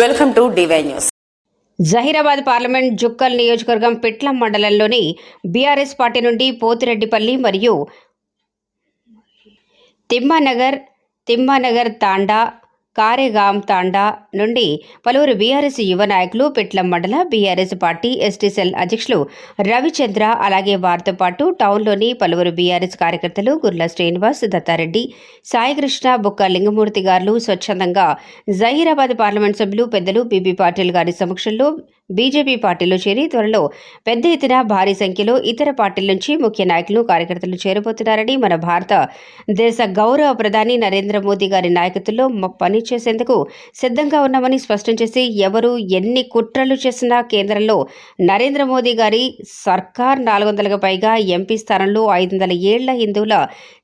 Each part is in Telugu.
Welcome to DY news. Zaheerabad parliament Jukkal నియోజకవర్గం పిట్లం మండలంలోని బీఆర్ఎస్ పార్టీ నుండి పోతిరెడ్డిపల్లి మరియు తిమ్మానగర్ తిమ్మానగర్ తాండా కారేగాం తాండా నుండి పలువురు బీఆర్ఎస్ యువ నాయకులు పిట్లం మండల బీఆర్ఎస్ పార్టీ ఎస్టీ సెల్ అధ్యక్షులు రవిచంద్ర అలాగే వారితో పాటు టౌన్లోని పలువురు బీఆర్ఎస్ కార్యకర్తలు గుర్ల శ్రీనివాస్ దత్తారెడ్డి సాయికృష్ణ బుక్క లింగమూర్తి గారు స్వచ్ఛందంగా జహీరాబాద్ పార్లమెంట్ సభ్యులు పెద్దలు బీబీ పాటిల్ గారి సమక్షంలో బీజేపీ పార్టీలో చేరి త్వరలో పెద్ద ఎత్తున భారీ సంఖ్యలో ఇతర పార్టీల నుంచి ముఖ్య నాయకులు కార్యకర్తలు చేరబోతున్నారని మన భారత దేశ గౌరవ ప్రధాని నరేంద్ర మోదీ గారి నాయకత్వంలో పని చేసేందుకు సిద్ధంగా ఉన్నామని స్పష్టం చేసి ఎవరు ఎన్ని కుట్రలు చేసినా కేంద్రంలో నరేంద్ర మోదీ గారి సర్కార్ నాలుగు వందలకు పైగా ఎంపీ స్థానంలో ఐదు వందల ఏళ్ళ హిందువుల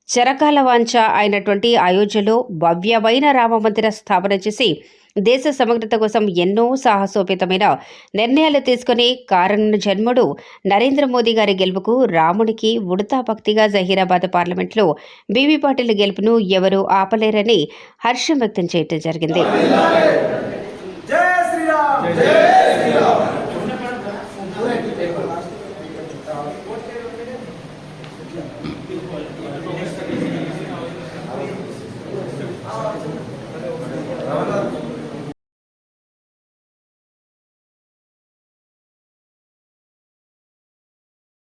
చరకాల వాంఛ అయినటువంటి అయోధ్యలో భవ్యమైన రామ మందిర స్థాపన చేసి దేశ సమగ్రత కోసం ఎన్నో సాహసోపేతమైన నిర్ణయాలు తీసుకుని కారణ జన్ముడు నరేంద్ర మోదీ గారి గెలుపుకు రామునికి ఉడతా భక్తిగా జహీరాబాద్ పార్లమెంట్లో బీవీ పాటిల్ గెలుపును ఎవరూ ఆపలేరని హర్షం వ్యక్తం చేయటం జరిగింది.